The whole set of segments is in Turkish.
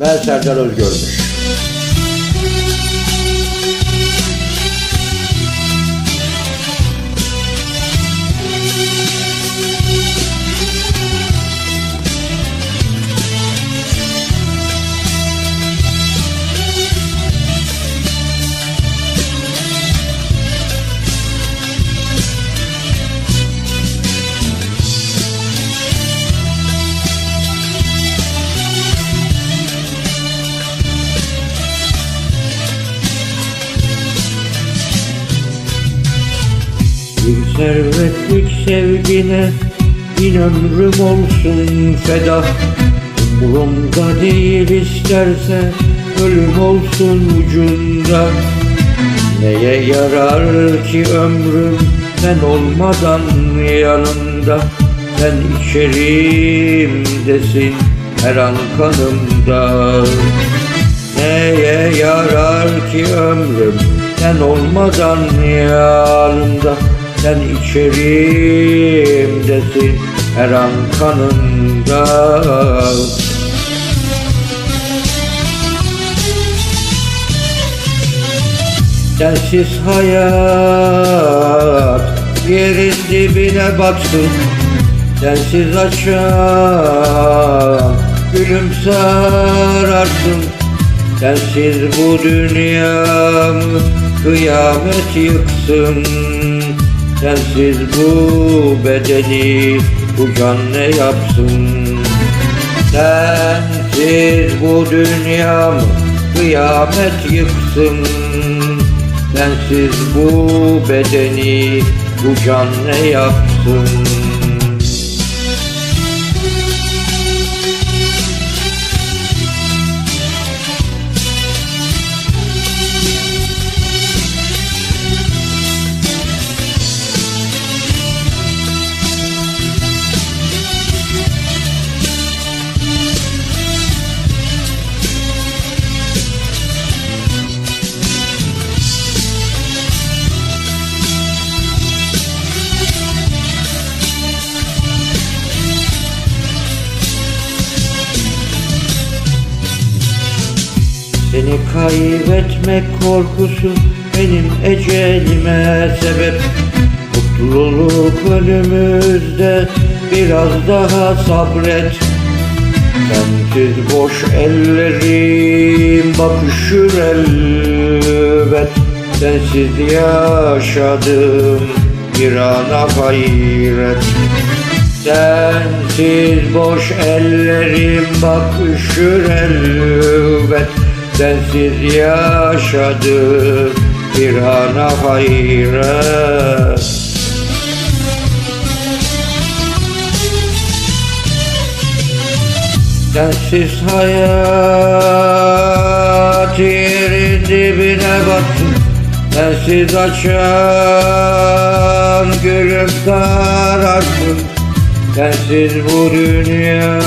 Ben Serdar Özgürmüş. Servetlik sevgine bin ömrüm olsun feda. Umurumda değil isterse ölüm olsun ucunda. Neye yarar ki ömrüm sen olmadan yanımda? Sen içerimdesin her an kanımda. Neye yarar ki ömrüm sen olmadan yanımda Sen içerimdesin her an kanımda Sensiz hayat yerin dibine batsın Sensiz açan gülüm sararsın Sensiz bu dünyamı kıyamet yıksın Sensiz bu bedeni bu can ne yapsın? Sensiz bu dünyamı kıyamet yıksın. Sensiz bu bedeni bu can ne yapsın Seni kaybetmek korkusu benim ecelime sebep. Mutluluk önümüzde biraz daha sabret. Sensiz boş ellerim bakışır elbet. Sensiz yaşadım bir ana hayret. Sensiz boş ellerim bakışır elbet Sensiz yaşadım bir ana hayret Sensiz hayat yerin dibine battı Sensiz açan gülüm kararsın. Sensiz bu dünya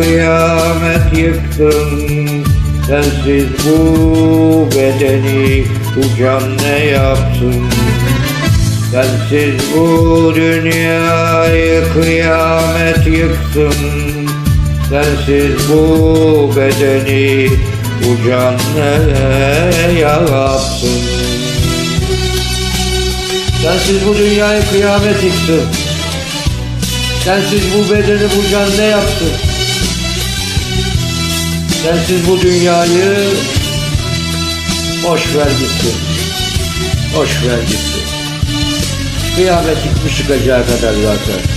kıyamet yıktın Sensiz bu bedeni bu can ne yapsın? Sensiz bu dünyayı kıyamet yıktın Sensiz bu bedeni bu can ne yapsın? Sensiz bu dünyayı kıyamet yıktın Sensiz bu bedeni bu can ne yapsın Sensiz bu dünyayı boş ver gitsin. Boş ver gitsin. Kıyamet yıkmış çıkacağı kadar zaten